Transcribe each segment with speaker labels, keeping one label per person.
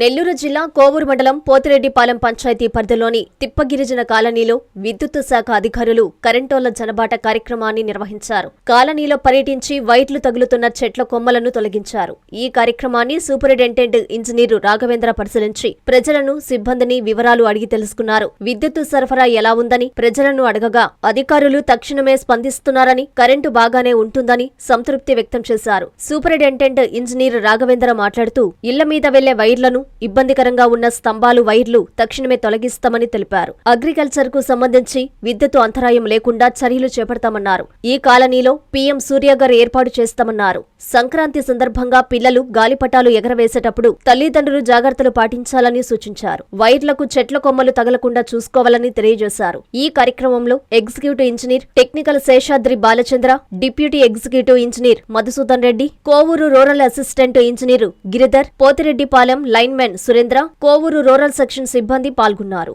Speaker 1: నెల్లూరు జిల్లా కోవూరు మండలం పోతిరెడ్డిపాలెం పంచాయతీ పరిధిలోని తిప్పగిరిజన కాలనీలో విద్యుత్ శాఖ అధికారులు కరెంటోళ్ళ జనబాట కార్యక్రమాన్ని నిర్వహించారు. కాలనీలో పర్యటించి వైర్లు తగులుతున్న చెట్ల కొమ్మలను తొలగించారు. ఈ కార్యక్రమాన్ని సూపరింటెండెంట్ ఇంజనీరు రాఘవేంద్ర పరిశీలించి ప్రజలను సిబ్బందిని వివరాలు అడిగి తెలుసుకున్నారు. విద్యుత్ సరఫరా ఎలా ఉందని ప్రజలను అడగగా అధికారులు తక్షణమే స్పందిస్తున్నారని కరెంటు బాగానే ఉంటుందని సంతృప్తి వ్యక్తం చేశారు. సూపరింటెండెంట్ ఇంజనీర్ రాఘవేంద్ర మాట్లాడుతూ ఇళ్ళ మీద వెళ్ళే వైర్లను ఇబ్బందికరంగా ఉన్న స్తంభాలు వైర్లు తక్షణమే తొలగిస్తామని తెలిపారు. అగ్రికల్చర్కు సంబంధించి విద్యుత్ అంతరాయం లేకుండా చర్యలు చేపడతామన్నారు. ఈ కాలనీలో పీఎం సూర్యగర్ ఏర్పాటు చేస్తామన్నారు. సంక్రాంతి సందర్భంగా పిల్లలు గాలిపటాలు ఎగరవేసేటప్పుడు తల్లిదండ్రులు జాగ్రత్తలు పాటించాలని సూచించారు. వైర్లకు చెట్ల కొమ్మలు తగలకుండా చూసుకోవాలని తెలియజేశారు. ఈ కార్యక్రమంలో executive engineer technical Seshadri Balachandra deputy executive engineer Madhusudan Reddy Kovur rural assistant engineer Giridhar Pothireddypalem line linemen Surendra Kovur rural section సిబ్బంది పాల్గొన్నారు.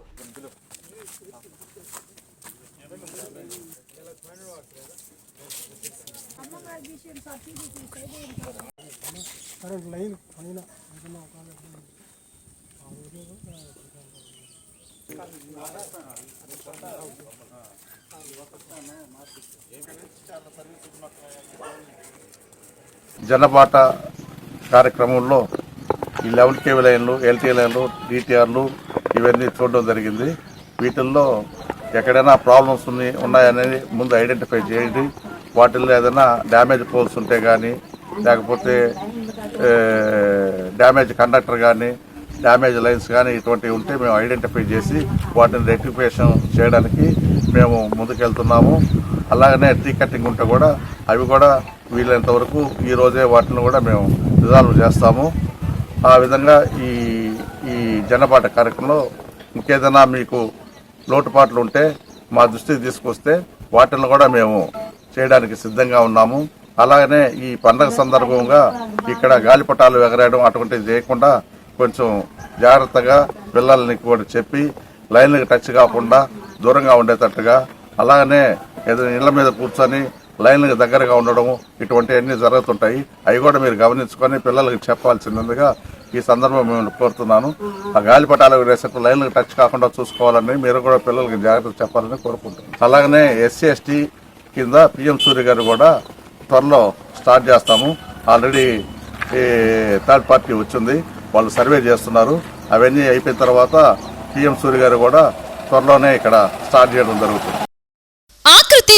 Speaker 2: జనపాట కార్యక్రమంలో ఈ లెవెల్ కేవీ లైన్లు ఎల్టీ లైన్లు డిటిఆర్లు ఇవన్నీ చూడడం జరిగింది. వీటిల్లో ఎక్కడైనా ప్రాబ్లమ్స్ ఉన్నాయి ఉన్నాయనేది ముందు ఐడెంటిఫై చేయండి. వాటిల్లో ఏదైనా డ్యామేజ్ పోల్స్ ఉంటే కానీ లేకపోతే డ్యామేజ్ కండక్టర్ కానీ డ్యామేజ్ లైన్స్ కానీ ఇటువంటివి ఉంటే మేము ఐడెంటిఫై చేసి వాటిని రెక్టిఫికేషన్ చేయడానికి మేము ముందుకెళ్తున్నాము. అలాగనే టీ కట్టింగ్ ఉంటే కూడా అవి కూడా వీలైనంత వరకు ఈ రోజే వాటిని కూడా మేము రిజాల్వ్ చేస్తాము. ఆ విధంగా ఈ ఈ జనపాట కార్యక్రమంలో ఇంకేదైనా మీకు లోటుపాట్లు ఉంటే మా దృష్టికి తీసుకొస్తే వాటిని కూడా మేము చేయడానికి సిద్ధంగా ఉన్నాము. అలాగనే ఈ పండగ సందర్భంగా ఇక్కడ గాలిపటాలు ఎగరేయడం అటువంటివి చేయకుండా కొంచెం జాగ్రత్తగా పిల్లల్ని కూడా చెప్పి లైన్లకు టచ్ కాకుండా దూరంగా ఉండేటట్టుగా అలాగనే ఏదైనా ఇళ్ళ మీద కూర్చొని లైన్లకు దగ్గరగా ఉండడము ఇటువంటివన్నీ జరుగుతుంటాయి. అవి కూడా మీరు గమనించుకొని పిల్లలకి చెప్పాల్సిందిగా ఈ సందర్భం మేము కోరుతున్నాను. ఆ గాలిపటాలకు వేసేట్టు లైన్లకు టచ్ కాకుండా చూసుకోవాలని మీరు కూడా పిల్లలకి జాగ్రత్త చెప్పాలని కోరుకుంటున్నాను. అలాగనే ఎస్సీ ఎస్టీ కింద పిఎం సూర్య గారు కూడా త్వరలో స్టార్ట్ చేస్తాము. ఆల్రెడీ ఈ థర్డ్ పార్టీ వచ్చింది. వాళ్ళు సర్వే చేస్తున్నారు. అవన్నీ అయిపోయిన తర్వాత పిఎం సూర్య గారు కూడా త్వరలోనే ఇక్కడ స్టార్ట్ చేయడం జరుగుతుంది.
Speaker 3: ఆకృతి